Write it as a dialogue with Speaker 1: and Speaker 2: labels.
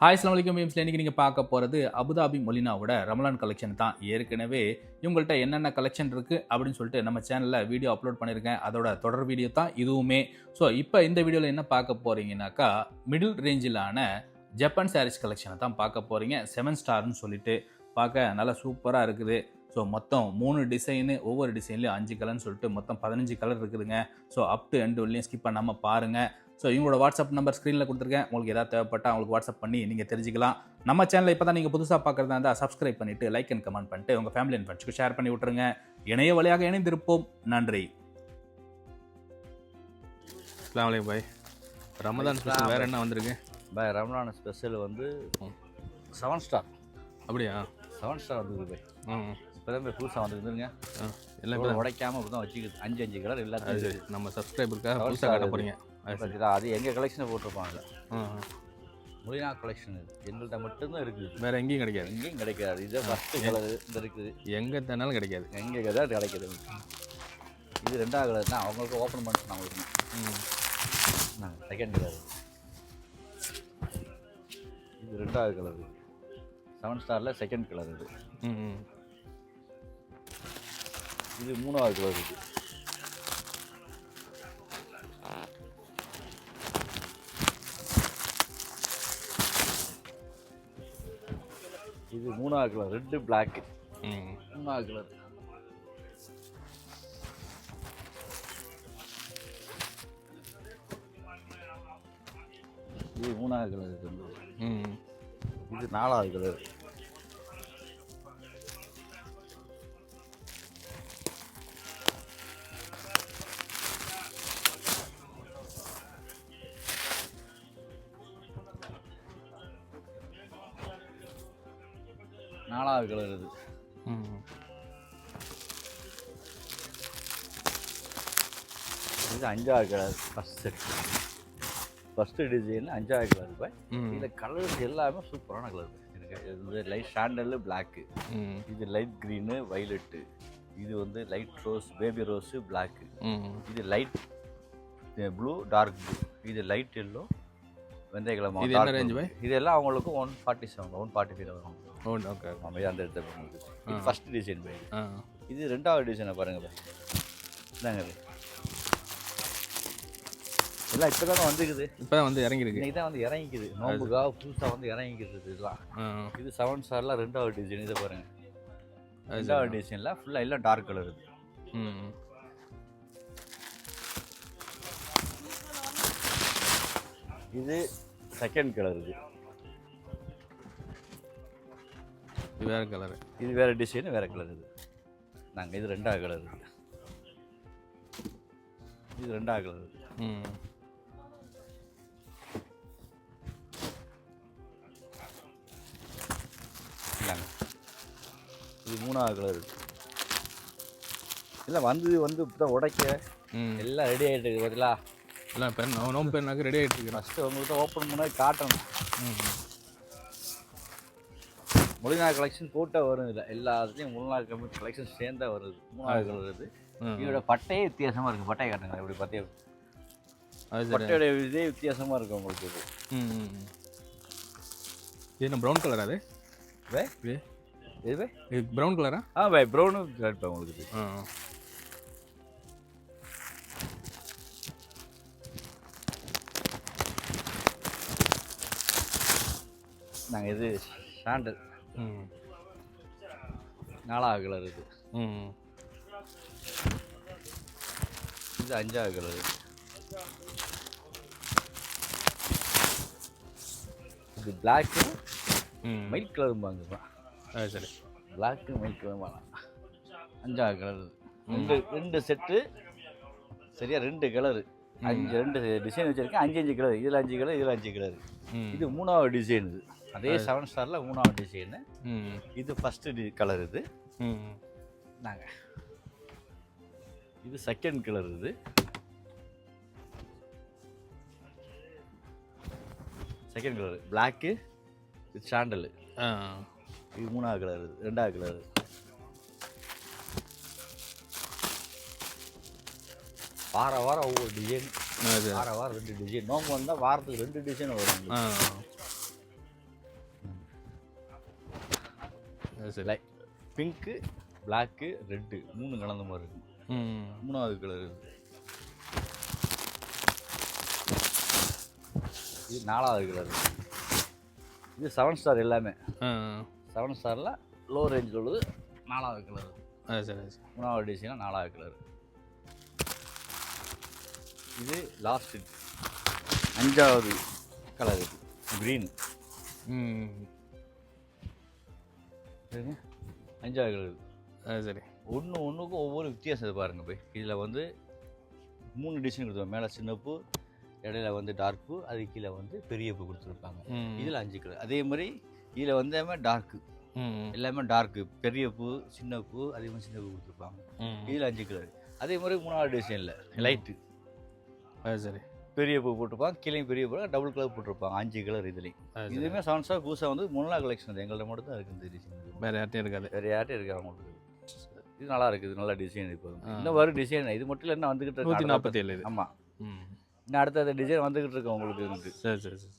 Speaker 1: Hi அஸ்லாம் வலைக்கம் மீம்ஸில் இன்றைக்கி நீங்கள் பார்க்க போகிறது அபுதாபி மொலினாவோட ரமலான் கலெக்ஷன் தான். ஏற்கனவே இவங்கள்ட்ட என்னென்ன கலெக்ஷன் இருக்குது அப்படின்னு சொல்லிட்டு நம்ம சேனலில் வீடியோ அப்லோட் பண்ணியிருக்கேன். அதோட தொடர் வீடியோ தான் இதுவுமே. ஸோ இப்போ இந்த வீடியோவில் என்ன பார்க்க போகிறீங்கனாக்கா மிடில் ரேஞ்சிலான ஜப்பான் சாரீஸ் கலெக்ஷனை தான் பார்க்க போகிறீங்க செவன் ஸ்டார்னு சொல்லிட்டு பார்க்க நல்லா சூப்பராக இருக்குது. ஸோ மொத்தம் மூணு டிசைனு ஒவ்வொரு டிசைன்லேயும் அஞ்சு கலர்னு சொல்லிட்டு மொத்தம் பதினஞ்சு கலர் இருக்குதுங்க. ஸோ அப் டு எண்டு வரலையும் ஸ்கிப் பண்ணாமல் பாருங்கள் ஸோ இவங்களோட வாட்ஸ்அப் நம்பர் ஸ்க்ரீனில் கொடுத்துருக்கேன். உங்களுக்கு ஏதாவது தேவைப்பட்டால் அவங்களுக்கு வாட்ஸ்அப் பண்ணி நீங்கள் தெரிஞ்சுக்கலாம். நம்ம சேனலை இப்போ தான் நீங்கள் புதுசாக பார்க்குறதா இருந்தால் சப்ஸ்கிரைப் பண்ணிவிட்டு லைக் அண்ட் கமெண்ட் பண்ணிட்டு உங்கள் ஃபேமிலி அண்ட் ஃப்ரெண்ட்ஸ்க்கு ஷேர் பண்ணி விட்ருங்க இணைய வழியாக இணைந்திருப்போம். நன்றி.
Speaker 2: அஸ்லாம் வலைக்கம் பாய். ரமதான் ஸ்பெஷல் வேறு என்ன வந்திருக்கு?
Speaker 3: பாய் ரமலான் ஸ்பெஷல் வந்து செவன் ஸ்டார்
Speaker 2: அப்படியா?
Speaker 3: செவன் ஸ்டார் வந்துருக்கு பாய்
Speaker 2: ம்
Speaker 3: இப்போ தான் போய் புதுசாக வந்துருந்துருங்க
Speaker 2: எல்லாம் இப்போ
Speaker 3: உடைக்காம இப்போ தான் வச்சுக்குது. அஞ்சு அஞ்சு கலர் எல்லாத்தையும்
Speaker 2: நம்ம சப்ஸ்கிரைபருக்காக புதுசாக காட்ட. போகிறீங்க அது
Speaker 3: எங்கள் கலெக்ஷனை போட்டிருப்பாங்க? மொழினா கலெக்ஷன் இது. எங்கள்கிட்ட மட்டும்தான் இருக்குது.
Speaker 2: வேறு எங்கேயும் கிடைக்காது.
Speaker 3: எங்கேயும் கிடைக்காது. இது ஃபஸ்ட்டு கலர் இந்த இருக்குது.
Speaker 2: எங்கே தேனாலும் கிடைக்காது.
Speaker 3: எங்கே தான் கிடைக்குது. இது ரெண்டாவது கலர் தான். அவங்களுக்கு ஓப்பன் பண்ணிட்டு நான் உங்களுக்கு செகண்ட் கலர் இது ரெண்டாவது கலர் செவன் ஸ்டாரில் செகண்ட் கலர் இது. இது மூணாவது கலர் இது. இது மூணாவது கலர் ரெட்டு பிளாக்
Speaker 2: ம்
Speaker 3: மூணாவது கலர் இது மூணாவது கலர் இது வந்து. இது நாலாவது கலர். நாலாவது கலர் இது. இது அஞ்சாவது colour first set first design அஞ்சாவது கலர்
Speaker 2: ம்.
Speaker 3: இதில் கலர்ஸ் எல்லாமே சூப்பரான கலர் எனக்கு இது லைட் சாண்டல் பிளாக்கு இது லைட் க்ரீனு வைலட்டு இது வந்து light rose baby rose black இது லைட் ப்ளூ டார்க் ப்ளூ இது லைட் எல்லோ வெந்தய கிழமை
Speaker 2: இது என்ன பாய்?
Speaker 3: இதெல்லாம் அவங்களுக்கு one forty seven one forty five வரும்
Speaker 2: ஓ ஓகே
Speaker 3: நம்ம அந்த இடத்த உங்களுக்கு இது ஃபஸ்ட் டிசைன் பாய் இது. ரெண்டாவது டிசைனை பாருங்க பாய். இதாங்க இது எல்லாம் இப்போ தானே வந்துக்குது.
Speaker 2: இப்போ தான் வந்து இறங்கியிருக்கு.
Speaker 3: இன்னைக்கு தான் வந்து இறங்கிக்குது. நோம்புக்காக புதுசாக வந்து இறங்கிக்குது இதெல்லாம். இது செவன் ஸ்டாரில் ரெண்டாவது டிசைன் இதை பாருங்க.
Speaker 2: அது
Speaker 3: ரெண்டாவது டிசைனில் ஃபுல்லாக எல்லாம் டார்க் கலர் இது.
Speaker 2: ம்
Speaker 3: இது செகண்ட் கலர் இது.
Speaker 2: இது வேறு கலரு
Speaker 3: இது வேறு டிசைன் வேறு கலர் இது. நாங்கள் இது ரெண்டாவது கலர் இது. ரெண்டாவது கலர்
Speaker 2: ம்.
Speaker 3: இது மூணாவது கலர் இல்லை வந்து வந்து இப்போ தான் உடைக்க. எல்லாம் ரெடி ஆகிட்டு இருக்கு பார்த்தீங்களா
Speaker 2: எல்லாம் பெண் நோம்பு பெண்ணாக்கு ரெடி ஆகிட்டு இருக்கிறேன்
Speaker 3: ஃபஸ்ட்டு உங்கள்கிட்ட ஓப்பன் பண்ணால் காட்டணும். முழுநா கலெக்ஷன் போட்டால் வரும் இதில். எல்லாத்துலேயும் முழுநா கலெக்ஷன் சேர்ந்தா வருது. மூணாவது கலர் இது. இதோட பட்டையே வித்தியாசமாக இருக்குது பட்டையை காட்டுங்க இப்படி
Speaker 2: சரி.
Speaker 3: பட்டையோட இதே வித்தியாசமாக இருக்கும் உங்களுக்கு இது.
Speaker 2: இது என்ன ப்ரௌன் கலரா அது?
Speaker 3: வே?
Speaker 2: இது இது ப்ரௌன் கலரா
Speaker 3: ஆ? பை ப்ரௌனு காட்டுப்பேன் உங்களுக்கு இது
Speaker 2: ஆ
Speaker 3: நாங்கள் இது சாண்டல்
Speaker 2: ம்.
Speaker 3: நாலாவது கலர் இது.
Speaker 2: ம்.
Speaker 3: இது அஞ்சாவது கலர் இது. பிளாக்கு
Speaker 2: ம்.
Speaker 3: மைட் கலரும்பாங்க
Speaker 2: அது சரி.
Speaker 3: பிளாக்கு மைட் கலரும்பாங்க அஞ்சாவது கலர் ரெண்டு ரெண்டு செட்டு சரியா? ரெண்டு கலரு அஞ்சு ரெண்டு டிசைன் வச்சுருக்கேன். அஞ்சு அஞ்சு கலர் இதில் அஞ்சு கலர் இதில் அஞ்சு கலர் இது மூணாவது டிசைன் இது. அதே செவன் ஸ்டாரில் மூணாவது டிசைனு இது ஃபஸ்ட்டு கலர் இது. நாங்கள் இது செகண்ட் கலர் இது. செகண்ட் கலர் பிளாக்கு இது சாண்டலு இது மூணாவது கலர் ரெண்டாவது கலர் வார வாரம் ஒவ்வொரு டிசைன் வார வாரம் ரெண்டு டிசைன் நோம்பு வந்தால் வாரத்துக்கு ரெண்டு டிசைன் வரும்
Speaker 2: சரி.
Speaker 3: பிங்க்கு பிளாக்கு ரெட்டு மூணு கலந்த மாதிரி இருக்கும்
Speaker 2: ம்.
Speaker 3: மூணாவது கலர் இது இது நாலாவது கலர் இது செவன் ஸ்டார் எல்லாமே. செவன் ஸ்டாரில் லோ ரேஞ்சில் உள்ளது நாலாவது கலர்
Speaker 2: அது சரி
Speaker 3: மூணாவது டிசைனாக நாலாவது கலர் இது லாஸ்ட்டு அஞ்சாவது கலர் இது. க்ரீன் அஞ்சாவது கலர்
Speaker 2: அது சரி.
Speaker 3: ஒன்று ஒன்றுக்கும் ஒவ்வொரு வித்தியாசத்தை பாருங்க போய். இதில் வந்து மூணு டிசைன் கொடுத்துருவாங்க மேலே சின்ன பூ இடையில வந்து டார்க் பூ அது கீழே வந்து பெரிய பூ கொடுத்துருப்பாங்க. இதில் அஞ்சு கலர் அதே மாதிரி இதில் வந்து எல்லாமே டார்க்கு எல்லாமே டார்க்கு பெரிய பூ சின்ன பூ அதே மாதிரி சின்ன பூ கொடுத்துருப்பாங்க. இதில் அஞ்சு கலர் அதே மாதிரி மூணாவது டிசைனில் லைட்டு
Speaker 2: சரி.
Speaker 3: பெரிய பூ போட்டிருப்பாங்க கீழே பெரிய பூ டபுள் கலர் போட்டிருப்பாங்க அஞ்சு கலர் இதுலேயும். இதுவுமே செவன் ஸ்டார் பூசா வந்து முன்னலா கலெக்ஷன் எங்கள்ட்ட மட்டும் தான் இருக்குது இந்த டிசைன்
Speaker 2: வேறு யார்ட்டையும் இருக்காது.
Speaker 3: வேறு யார்ட்டும் இருக்கு அவங்களுக்கு. இது நல்லா இருக்குது நல்ல டிசைன் இப்போ. இன்னும் வரும் டிசைன் இது மட்டும் இல்லை இன்னும் வந்துகிட்டு
Speaker 2: நூற்றி நாற்பத்தி ஏழு
Speaker 3: ஆமாம் இன்னும் அடுத்த டிசைன் வந்துகிட்டு இருக்கு உங்களுக்கு.
Speaker 2: சரி சரி சரி.